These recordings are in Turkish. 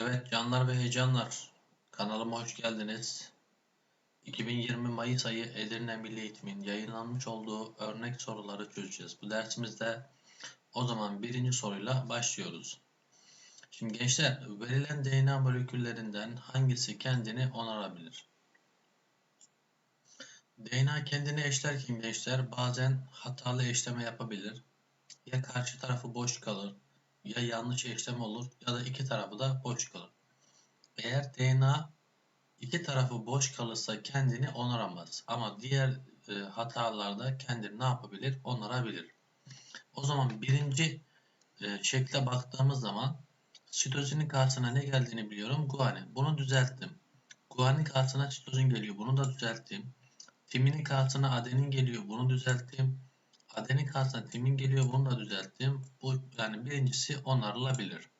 Evet canlar ve heyecanlar kanalıma hoş geldiniz. 2020 Mayıs ayı Edirne Milli Eğitim'in yayınlanmış olduğu örnek soruları çözeceğiz. Bu dersimizde o zaman birinci soruyla başlıyoruz. Şimdi gençler verilen DNA moleküllerinden hangisi kendini onarabilir? DNA kendini eşlerken gençler bazen hatalı eşleme yapabilir. Ya karşı tarafı boş kalır ya yanlış eşlem olur ya da iki tarafı da boş kalır. Eğer DNA iki tarafı boş kalırsa kendini onaramaz. Ama diğer e, hatalarda kendini ne yapabilir? Onarabilir. O zaman birinci e, şekle baktığımız zaman sitozinin karşısına ne geldiğini biliyorum. Guanin. Bunu düzelttim. Guanin karşısına sitozin geliyor. Bunu da düzelttim. Timinin karşısına adenin geliyor. Bunu düzelttim. Adenin karşısına timin geliyor. Bunu da düzelttim. Bu yani birincisi onarılabilir.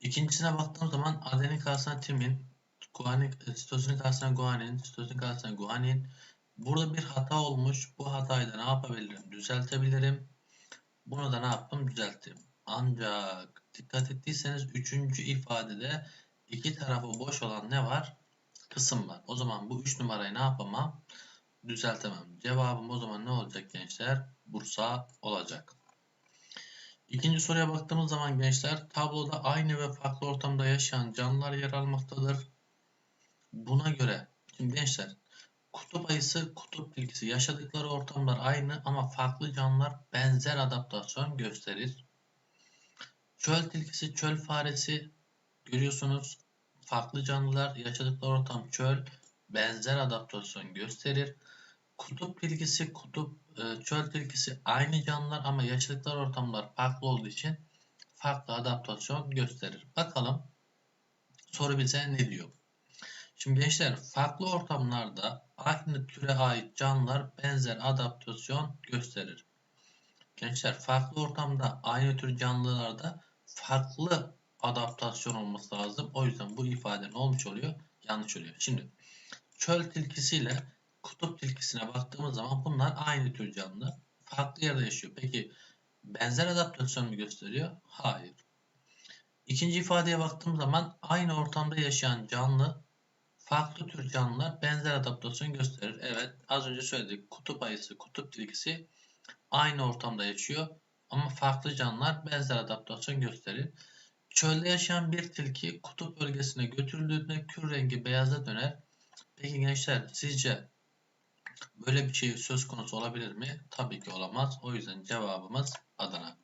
İkincisine baktığım zaman adenin karşısına timin, guanin, sitozinin karşısına guanin, sitozinin karşısına guanin. Burada bir hata olmuş. Bu hatayı da ne yapabilirim? Düzeltebilirim. Bunu da ne yaptım? Düzelttim. Ancak dikkat ettiyseniz üçüncü ifadede iki tarafı boş olan ne var? Kısım var. O zaman bu üç numarayı ne yapamam? Düzeltemem. Cevabım o zaman ne olacak gençler? Bursa olacak. İkinci soruya baktığımız zaman gençler tabloda aynı ve farklı ortamda yaşayan canlılar yer almaktadır. Buna göre şimdi gençler kutup ayısı, kutup tilkisi yaşadıkları ortamlar aynı ama farklı canlılar benzer adaptasyon gösterir. Çöl tilkisi, çöl faresi görüyorsunuz farklı canlılar yaşadıkları ortam çöl benzer adaptasyon gösterir. Kutup tilkisi, kutup e, çöl tilkisi aynı canlılar ama yaşadıkları ortamlar farklı olduğu için farklı adaptasyon gösterir. Bakalım soru bize ne diyor? Şimdi gençler farklı ortamlarda aynı türe ait canlılar benzer adaptasyon gösterir. Gençler farklı ortamda aynı tür canlılarda farklı adaptasyon olması lazım. O yüzden bu ifade ne olmuş oluyor? Yanlış oluyor. Şimdi çöl tilkisiyle kutup tilkisine baktığımız zaman bunlar aynı tür canlı. Farklı yerde yaşıyor. Peki benzer adaptasyon mu gösteriyor? Hayır. İkinci ifadeye baktığım zaman aynı ortamda yaşayan canlı farklı tür canlılar benzer adaptasyon gösterir. Evet az önce söyledik. Kutup ayısı, kutup tilkisi aynı ortamda yaşıyor ama farklı canlılar benzer adaptasyon gösterir. Çölde yaşayan bir tilki kutup bölgesine götürüldüğünde kür rengi beyaza döner. Peki gençler sizce Böyle bir şey söz konusu olabilir mi? Tabii ki olamaz. O yüzden cevabımız Adana.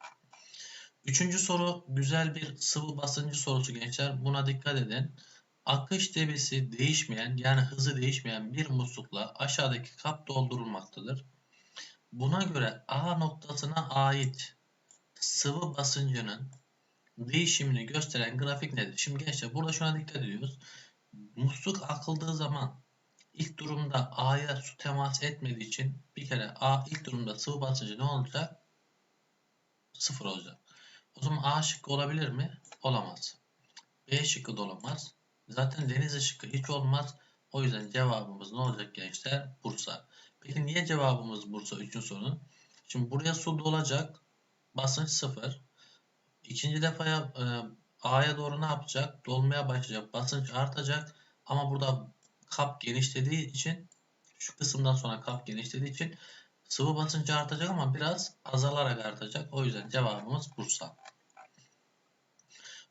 Üçüncü soru güzel bir sıvı basıncı sorusu gençler. Buna dikkat edin. Akış debisi değişmeyen yani hızı değişmeyen bir muslukla aşağıdaki kap doldurulmaktadır. Buna göre A noktasına ait sıvı basıncının değişimini gösteren grafik nedir? Şimdi gençler burada şuna dikkat ediyoruz. Musluk akıldığı zaman ilk durumda A'ya su temas etmediği için bir kere A ilk durumda sıvı basıncı ne olacak? Sıfır olacak. O zaman A şıkkı olabilir mi? Olamaz. B şıkkı da olamaz. Zaten deniz şıkkı hiç olmaz. O yüzden cevabımız ne olacak gençler? Bursa. Peki niye cevabımız Bursa 3. sorunun? Şimdi buraya su dolacak. Basınç sıfır. İkinci defaya e, A'ya doğru ne yapacak? Dolmaya başlayacak. Basınç artacak. Ama burada kap genişlediği için şu kısımdan sonra kap genişlediği için sıvı basıncı artacak ama biraz azalarak artacak. O yüzden cevabımız Bursa.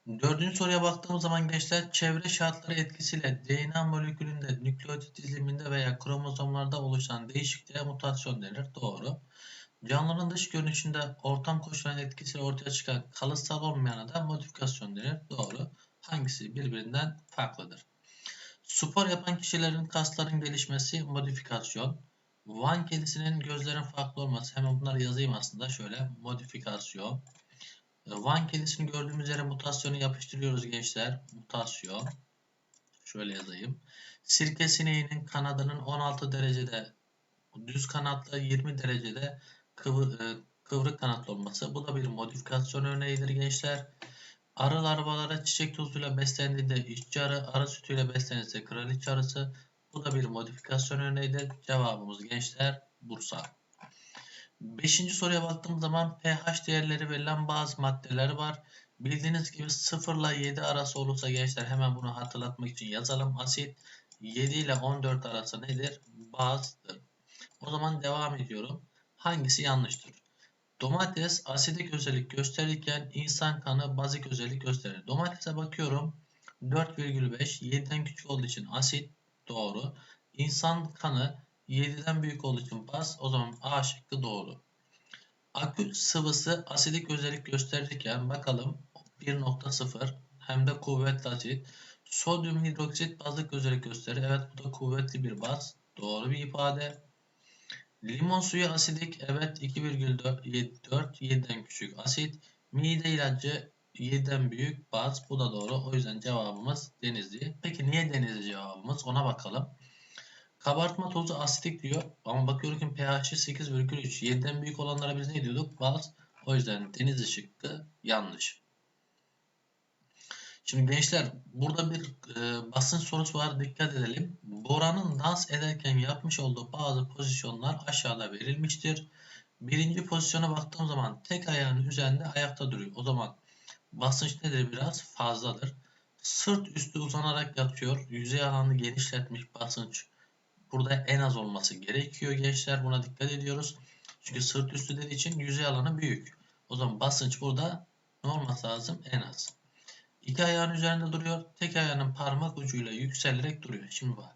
Dördüncü soruya baktığımız zaman gençler çevre şartları etkisiyle DNA molekülünde, nükleotit diziliminde veya kromozomlarda oluşan değişikliğe mutasyon denir. Doğru. Canlının dış görünüşünde ortam koşullarının etkisiyle ortaya çıkan kalıtsal olmayana da modifikasyon denir. Doğru. Hangisi birbirinden farklıdır? Spor yapan kişilerin kasların gelişmesi modifikasyon. Van kedisinin gözlerin farklı olması. Hemen bunları yazayım aslında. Şöyle modifikasyon. Van kedisini gördüğümüz yere mutasyonu yapıştırıyoruz gençler. Mutasyon. Şöyle yazayım. Sirke sineğinin kanadının 16 derecede düz kanatlı 20 derecede kıvır, e, kıvrık kanatlı olması. Bu da bir modifikasyon örneğidir gençlar. Arı larvalara çiçek tozuyla beslendiğinde işçi arı, arı sütüyle beslenirse kraliçe arısı. Bu da bir modifikasyon örneğidir. Cevabımız gençler Bursa. Beşinci soruya baktığımız zaman pH değerleri verilen bazı maddeler var. Bildiğiniz gibi 0 ile 7 arası olursa gençler hemen bunu hatırlatmak için yazalım. Asit 7 ile 14 arası nedir? Bazdır. O zaman devam ediyorum. Hangisi yanlıştır? Domates asidik özellik gösterirken insan kanı bazik özellik gösterir. Domatese bakıyorum. 4,5 7'den küçük olduğu için asit doğru. İnsan kanı 7'den büyük olduğu için baz o zaman A şıkkı doğru. Akü sıvısı asidik özellik gösterirken bakalım 1.0 hem de kuvvetli asit. Sodyum hidroksit bazlık özellik gösterir. Evet bu da kuvvetli bir baz. Doğru bir ifade. Limon suyu asidik. Evet 2,4 7'den küçük asit. Mide ilacı 7'den büyük baz. Bu da doğru. O yüzden cevabımız denizli. Peki niye denizli cevabımız? Ona bakalım. Kabartma tozu asitik diyor. Ama bakıyorum ki pH'i 8,3. 7'den büyük olanlara biz ne diyorduk? Baz. O yüzden denizli şıkkı yanlış. Şimdi gençler burada bir e, basınç sorusu var dikkat edelim. Bora'nın dans ederken yapmış olduğu bazı pozisyonlar aşağıda verilmiştir. Birinci pozisyona baktığım zaman tek ayağının üzerinde ayakta duruyor. O zaman basınç nedir biraz fazladır. Sırt üstü uzanarak yatıyor. Yüzey alanını genişletmiş basınç. Burada en az olması gerekiyor gençler. Buna dikkat ediyoruz. Çünkü sırt üstü dediği için yüzey alanı büyük. O zaman basınç burada ne olması lazım? En az. İki ayağın üzerinde duruyor. Tek ayağının parmak ucuyla yükselerek duruyor. Şimdi bak.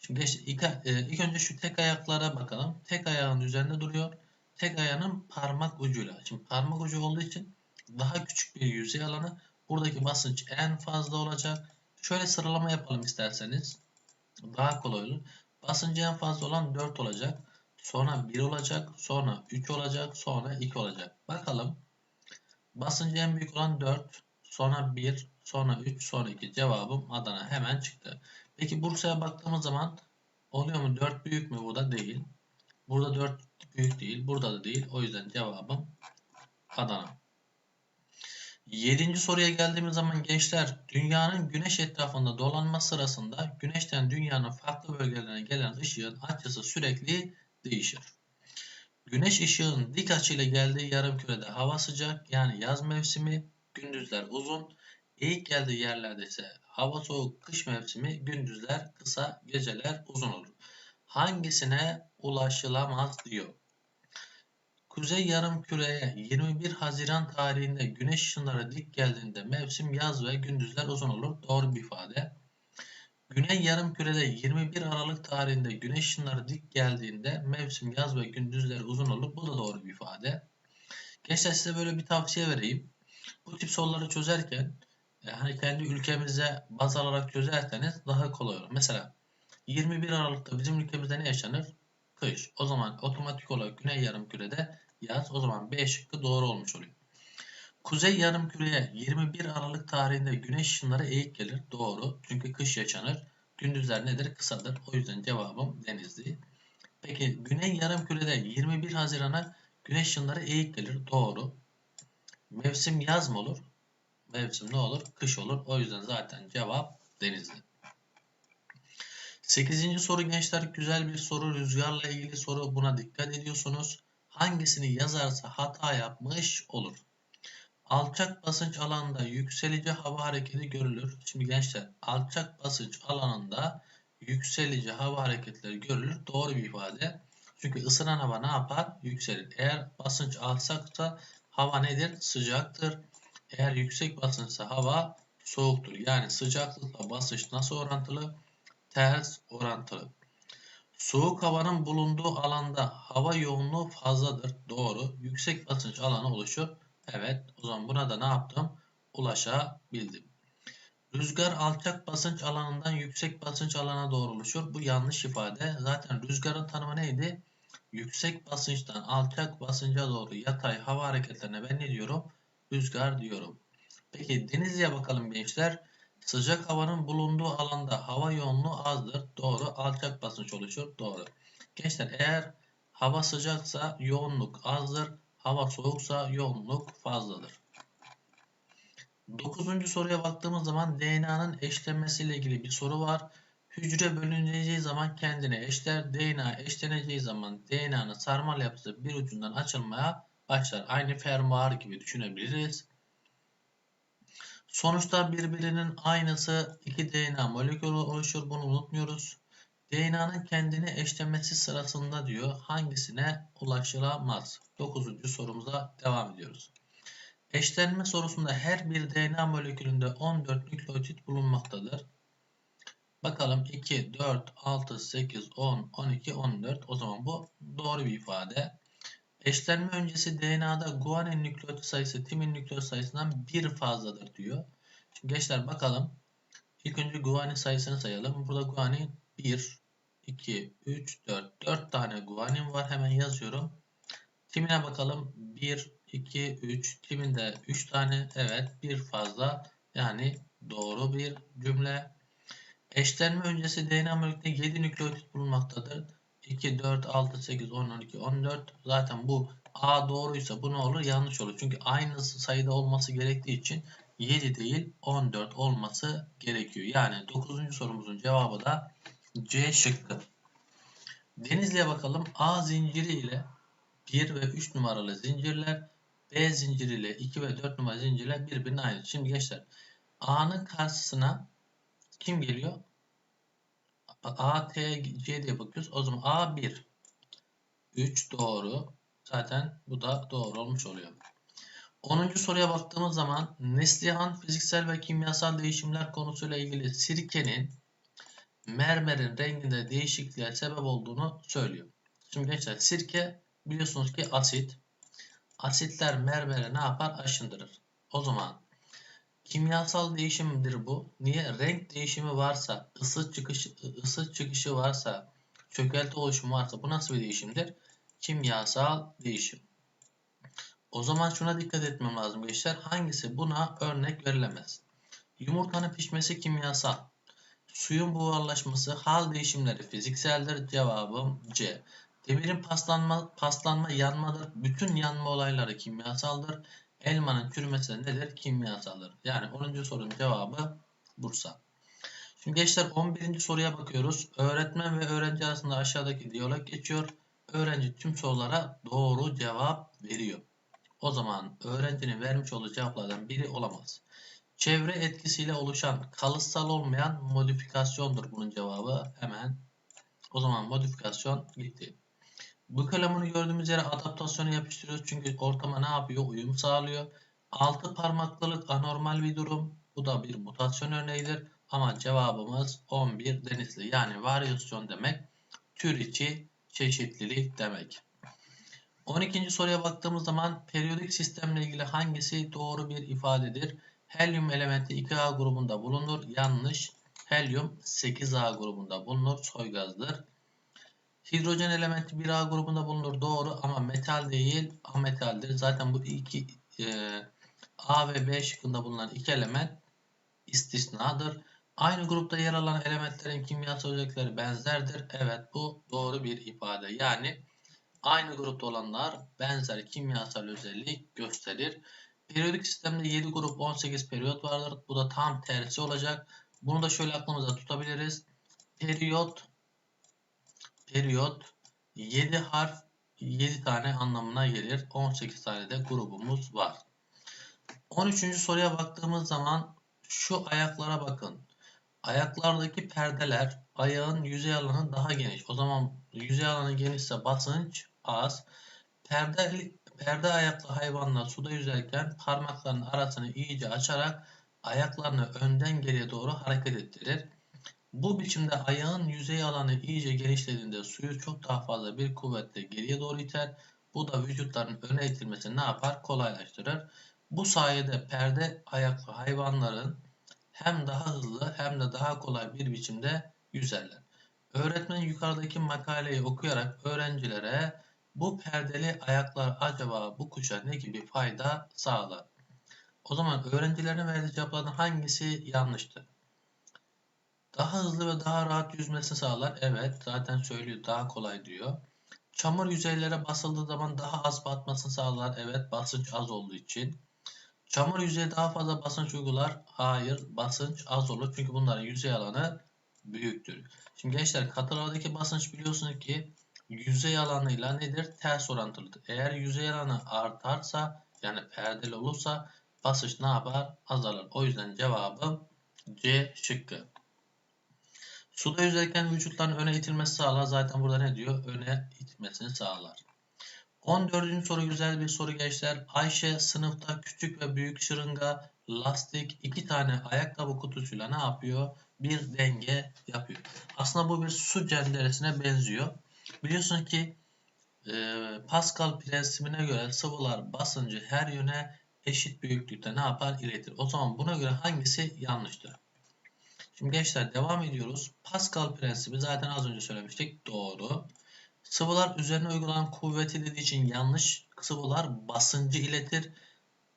Şimdi ilk, e, ilk önce şu tek ayaklara bakalım. Tek ayağın üzerinde duruyor. Tek ayağının parmak ucuyla. Şimdi parmak ucu olduğu için daha küçük bir yüzey alanı. Buradaki basınç en fazla olacak. Şöyle sıralama yapalım isterseniz. Daha kolay olur. Basıncı en fazla olan 4 olacak. Sonra 1 olacak. Sonra 3 olacak. Sonra 2 olacak. Bakalım. Basıncı en büyük olan 4. Sonra 1. Sonra 3. Sonra 2. Cevabım Adana hemen çıktı. Peki Bursa'ya baktığımız zaman oluyor mu? 4 büyük mü? Burada değil. Burada 4 büyük değil. Burada da değil. O yüzden cevabım Adana. Yedinci soruya geldiğimiz zaman gençler dünyanın güneş etrafında dolanma sırasında güneşten dünyanın farklı bölgelerine gelen ışığın açısı sürekli değişir. Güneş ışığın dik açıyla geldiği yarım kürede hava sıcak yani yaz mevsimi, gündüzler uzun. Eğik geldiği yerlerde ise hava soğuk kış mevsimi, gündüzler kısa, geceler uzun olur. Hangisine ulaşılamaz diyor. Kuzey yarımküreye 21 Haziran tarihinde güneş ışınları dik geldiğinde mevsim yaz ve gündüzler uzun olur. Doğru bir ifade. Güney yarımkürede 21 Aralık tarihinde güneş ışınları dik geldiğinde mevsim yaz ve gündüzler uzun olur. Bu da doğru bir ifade. Gençler size böyle bir tavsiye vereyim. Bu tip soruları çözerken hani kendi ülkemize baz alarak çözerseniz daha kolay olur. Mesela 21 Aralık'ta bizim ülkemizde ne yaşanır? Kış. O zaman otomatik olarak güney yarımkürede yaz. O zaman B şıkkı doğru olmuş oluyor. Kuzey yarımküreye 21 Aralık tarihinde güneş ışınları eğik gelir. Doğru. Çünkü kış yaşanır. Gündüzler nedir? Kısadır. O yüzden cevabım Denizli. Peki güney yarımkürede 21 Haziran'a güneş ışınları eğik gelir. Doğru. Mevsim yaz mı olur? Mevsim ne olur? Kış olur. O yüzden zaten cevap Denizli. Sekizinci soru gençler güzel bir soru. Rüzgarla ilgili soru. Buna dikkat ediyorsunuz. Hangisini yazarsa hata yapmış olur. Alçak basınç alanında yükselici hava hareketi görülür. Şimdi gençler alçak basınç alanında yükselici hava hareketleri görülür. Doğru bir ifade. Çünkü ısınan hava ne yapar? Yükselir. Eğer basınç alçaksa hava nedir? Sıcaktır. Eğer yüksek basınçsa hava soğuktur. Yani sıcaklıkla basınç nasıl orantılı? Ters orantılı. Soğuk havanın bulunduğu alanda hava yoğunluğu fazladır. Doğru. Yüksek basınç alanı oluşur. Evet. O zaman buna da ne yaptım? Ulaşabildim. Rüzgar alçak basınç alanından yüksek basınç alana doğru oluşur. Bu yanlış ifade. Zaten rüzgarın tanımı neydi? Yüksek basınçtan alçak basınca doğru yatay hava hareketlerine ben ne diyorum? Rüzgar diyorum. Peki Denizli'ye bakalım gençler. Sıcak havanın bulunduğu alanda hava yoğunluğu azdır. Doğru. Alçak basınç oluşur. Doğru. Gençler eğer hava sıcaksa yoğunluk azdır. Hava soğuksa yoğunluk fazladır. Dokuzuncu soruya baktığımız zaman DNA'nın eşlenmesiyle ilgili bir soru var. Hücre bölüneceği zaman kendine eşler, DNA eşleneceği zaman DNA'nın sarmal yapısı bir ucundan açılmaya başlar. Aynı fermuar gibi düşünebiliriz. Sonuçta birbirinin aynısı iki DNA molekülü oluşur. Bunu unutmuyoruz. DNA'nın kendini eşlemesi sırasında diyor hangisine ulaşılamaz? 9. sorumuza devam ediyoruz. Eşlenme sorusunda her bir DNA molekülünde 14 nükleotit bulunmaktadır. Bakalım 2, 4, 6, 8, 10, 12, 14. O zaman bu doğru bir ifade. Eşlenme öncesi DNA'da guanin nükleotit sayısı timin nükleotit sayısından bir fazladır diyor. Şimdi gençler bakalım. İlk önce guanin sayısını sayalım. Burada guanin 1, 2, 3, 4. 4 tane guanin var. Hemen yazıyorum. Timine bakalım. 1, 2, 3. Timinde 3 tane. Evet bir fazla. Yani doğru bir cümle. Eşlenme öncesi DNA molekülünde 7 nükleotit bulunmaktadır. 2, 4, 6, 8, 10, 12, 14. Zaten bu A doğruysa bu ne olur? Yanlış olur. Çünkü aynı sayıda olması gerektiği için 7 değil 14 olması gerekiyor. Yani 9. sorumuzun cevabı da C şıkkı. Denizli'ye bakalım. A zinciri ile 1 ve 3 numaralı zincirler B zinciri ile 2 ve 4 numaralı zincirler birbirine aynı. Şimdi gençler A'nın karşısına kim geliyor? A, T, C diye bakıyoruz. O zaman A 1. 3 doğru. Zaten bu da doğru olmuş oluyor. 10. soruya baktığımız zaman Neslihan fiziksel ve kimyasal değişimler konusuyla ilgili sirkenin mermerin renginde değişikliğe sebep olduğunu söylüyor. Şimdi gençler sirke biliyorsunuz ki asit. Asitler mermere ne yapar? Aşındırır. O zaman kimyasal değişimdir bu. Niye? Renk değişimi varsa, ısı çıkışı, ısı çıkışı varsa, çökelti oluşumu varsa bu nasıl bir değişimdir? Kimyasal değişim. O zaman şuna dikkat etmem lazım gençler. Hangisi buna örnek verilemez? Yumurtanın pişmesi kimyasal. Suyun buharlaşması, hal değişimleri fizikseldir. Cevabım C. Demirin paslanma, paslanma yanmadır. Bütün yanma olayları kimyasaldır. Elmanın çürümesi nedir? Kimyasaldır. Yani 10. sorunun cevabı Bursa. Şimdi gençler 11. soruya bakıyoruz. Öğretmen ve öğrenci arasında aşağıdaki diyalog geçiyor. Öğrenci tüm sorulara doğru cevap veriyor. O zaman öğrencinin vermiş olduğu cevaplardan biri olamaz. Çevre etkisiyle oluşan kalıtsal olmayan modifikasyondur bunun cevabı. Hemen o zaman modifikasyon gitti. Bu kalemini gördüğümüz yere adaptasyonu yapıştırıyoruz. Çünkü ortama ne yapıyor? Uyum sağlıyor. Altı parmaklılık anormal bir durum. Bu da bir mutasyon örneğidir. Ama cevabımız 11 denizli. Yani varyasyon demek tür içi çeşitlilik demek. 12. soruya baktığımız zaman periyodik sistemle ilgili hangisi doğru bir ifadedir? Helyum elementi 2A grubunda bulunur. Yanlış. Helyum 8A grubunda bulunur. Soy gazdır. Hidrojen elementi 1A grubunda bulunur. Doğru ama metal değil. Ametaldir. Zaten bu iki e, A ve B şıkkında bulunan iki element istisnadır. Aynı grupta yer alan elementlerin kimyasal özellikleri benzerdir. Evet bu doğru bir ifade. Yani aynı grupta olanlar benzer kimyasal özellik gösterir. Periyodik sistemde 7 grup 18 periyot vardır. Bu da tam tersi olacak. Bunu da şöyle aklımıza tutabiliriz. Periyot periyot 7 harf 7 tane anlamına gelir. 18 tane de grubumuz var. 13. soruya baktığımız zaman şu ayaklara bakın. Ayaklardaki perdeler ayağın yüzey alanı daha geniş. O zaman yüzey alanı genişse basınç az. Perde, perde ayaklı hayvanlar suda yüzerken parmaklarının arasını iyice açarak ayaklarını önden geriye doğru hareket ettirir. Bu biçimde ayağın yüzey alanı iyice genişlediğinde suyu çok daha fazla bir kuvvetle geriye doğru iter. Bu da vücutların öne itilmesini ne yapar? Kolaylaştırır. Bu sayede perde ayaklı hayvanların hem daha hızlı hem de daha kolay bir biçimde yüzerler. Öğretmen yukarıdaki makaleyi okuyarak öğrencilere bu perdeli ayaklar acaba bu kuşa ne gibi fayda sağlar? O zaman öğrencilerin verdiği cevaplardan hangisi yanlıştır? Daha hızlı ve daha rahat yüzmesini sağlar. Evet zaten söylüyor daha kolay diyor. Çamur yüzeylere basıldığı zaman daha az batmasını sağlar. Evet basınç az olduğu için. Çamur yüzeye daha fazla basınç uygular. Hayır basınç az olur. Çünkü bunların yüzey alanı büyüktür. Şimdi gençler katılardaki basınç biliyorsunuz ki yüzey alanıyla nedir? Ters orantılıdır. Eğer yüzey alanı artarsa yani perdeli olursa basınç ne yapar? Azalır. O yüzden cevabım C şıkkı. Suda yüzerken vücutların öne itilmesi sağlar. Zaten burada ne diyor? Öne itmesini sağlar. 14. soru güzel bir soru gençler. Ayşe sınıfta küçük ve büyük şırınga, lastik, iki tane ayakkabı kutusuyla ne yapıyor? Bir denge yapıyor. Aslında bu bir su cenderesine benziyor. Biliyorsun ki e, Pascal prensibine göre sıvılar basıncı her yöne eşit büyüklükte ne yapar? iletir. O zaman buna göre hangisi yanlıştır? Şimdi gençler devam ediyoruz. Pascal prensibi zaten az önce söylemiştik. Doğru. Sıvılar üzerine uygulanan kuvveti dediği için yanlış. Sıvılar basıncı iletir.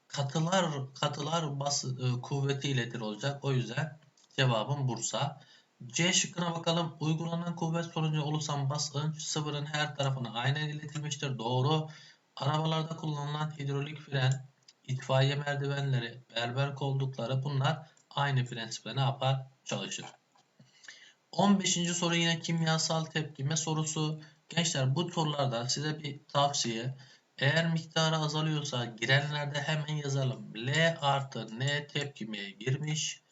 Katılar katılar bas, e, kuvveti iletir olacak. O yüzden cevabım Bursa. C şıkkına bakalım. Uygulanan kuvvet sonucu oluşan basınç sıvının her tarafına aynen iletilmiştir. Doğru. Arabalarda kullanılan hidrolik fren, itfaiye merdivenleri, berber koldukları bunlar aynı prensiple ne yapar? Çalışır. 15. soru yine kimyasal tepkime sorusu. Gençler bu sorularda size bir tavsiye. Eğer miktarı azalıyorsa girenlerde hemen yazalım. L artı N tepkimeye girmiş.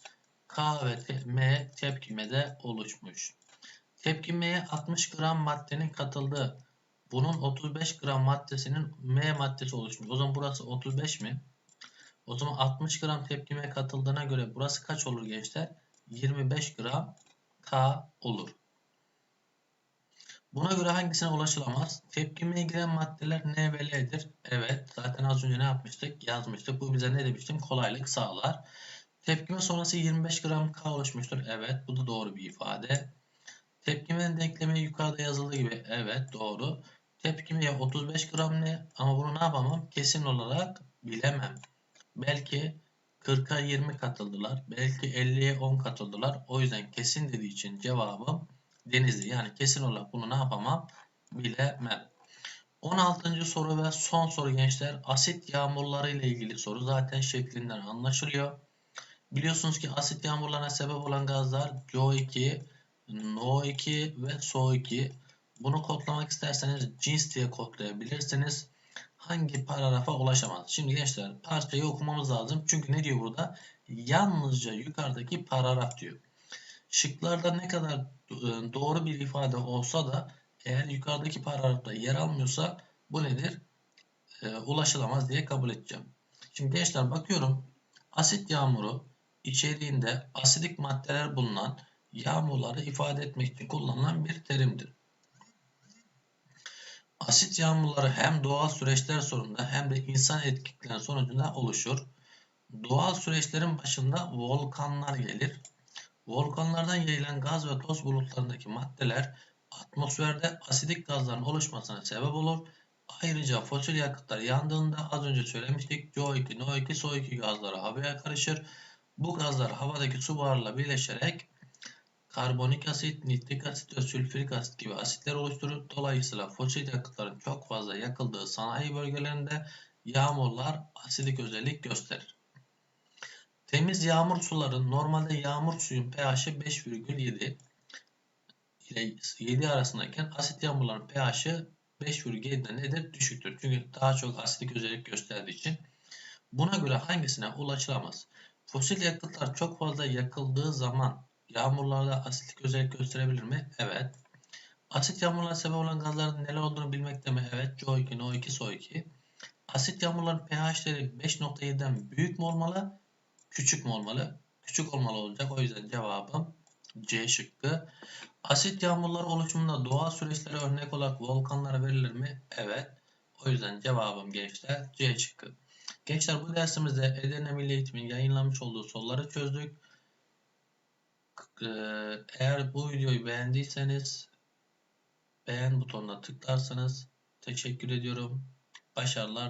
K ve M tepkimede oluşmuş. Tepkimeye 60 gram maddenin katıldığı. Bunun 35 gram maddesinin M maddesi oluşmuş. O zaman burası 35 mi? O zaman 60 gram tepkime katıldığına göre burası kaç olur gençler? 25 gram K olur. Buna göre hangisine ulaşılamaz? Tepkimeye giren maddeler N ve L'dir. Evet zaten az önce ne yapmıştık? Yazmıştık. Bu bize ne demiştim? Kolaylık sağlar. Tepkime sonrası 25 gram K oluşmuştur. Evet bu da doğru bir ifade. Tepkimenin denklemi yukarıda yazıldığı gibi. Evet doğru. Tepkimeye 35 gram ne? Ama bunu ne yapamam? Kesin olarak bilemem. Belki 40'a 20 katıldılar. Belki 50'ye 10 katıldılar. O yüzden kesin dediği için cevabım Denizli. Yani kesin olarak bunu ne yapamam? Bilemem. 16. soru ve son soru gençler. Asit yağmurları ile ilgili soru. Zaten şeklinden anlaşılıyor. Biliyorsunuz ki asit yağmurlarına sebep olan gazlar CO2, NO2 ve SO2. Bunu kodlamak isterseniz cins diye kodlayabilirsiniz. Hangi paragrafa ulaşamaz? Şimdi gençler parçayı okumamız lazım. Çünkü ne diyor burada? Yalnızca yukarıdaki paragraf diyor. Şıklarda ne kadar e, doğru bir ifade olsa da eğer yukarıdaki paragrafta yer almıyorsa bu nedir? E, ulaşılamaz diye kabul edeceğim. Şimdi gençler bakıyorum. Asit yağmuru içeriğinde asidik maddeler bulunan yağmurları ifade etmek için kullanılan bir terimdir. Asit yağmurları hem doğal süreçler sonunda hem de insan etkilikleri sonucunda oluşur. Doğal süreçlerin başında volkanlar gelir. Volkanlardan yayılan gaz ve toz bulutlarındaki maddeler atmosferde asidik gazların oluşmasına sebep olur. Ayrıca fosil yakıtlar yandığında az önce söylemiştik CO2, NO2, SO2 gazları havaya karışır. Bu gazlar havadaki su buharıyla birleşerek karbonik asit, nitrik asit ve sülfürik asit gibi asitler oluşturur. Dolayısıyla fosil yakıtların çok fazla yakıldığı sanayi bölgelerinde yağmurlar asidik özellik gösterir. Temiz yağmur suları normalde yağmur suyun pH'i 5,7 ile 7 arasındayken asit yağmurların pH'i 5,7'den nedir? Düşüktür. Çünkü daha çok asidik özellik gösterdiği için. Buna göre hangisine ulaşılamaz? Fosil yakıtlar çok fazla yakıldığı zaman yağmurlarda asitlik özellik gösterebilir mi? Evet. Asit yağmurlara sebep olan gazların neler olduğunu bilmekte mi? Evet. CO2, NO2, SO2. Asit yağmurların pH'leri 5.7'den büyük mü olmalı? Küçük mü olmalı? Küçük olmalı olacak. O yüzden cevabım C şıkkı. Asit yağmurları oluşumunda doğal süreçlere örnek olarak volkanlara verilir mi? Evet. O yüzden cevabım gençler C şıkkı. Gençler bu dersimizde Edirne Milli Eğitim'in yayınlamış olduğu soruları çözdük. Ee, eğer bu videoyu beğendiyseniz beğen butonuna tıklarsanız teşekkür ediyorum. Başarılar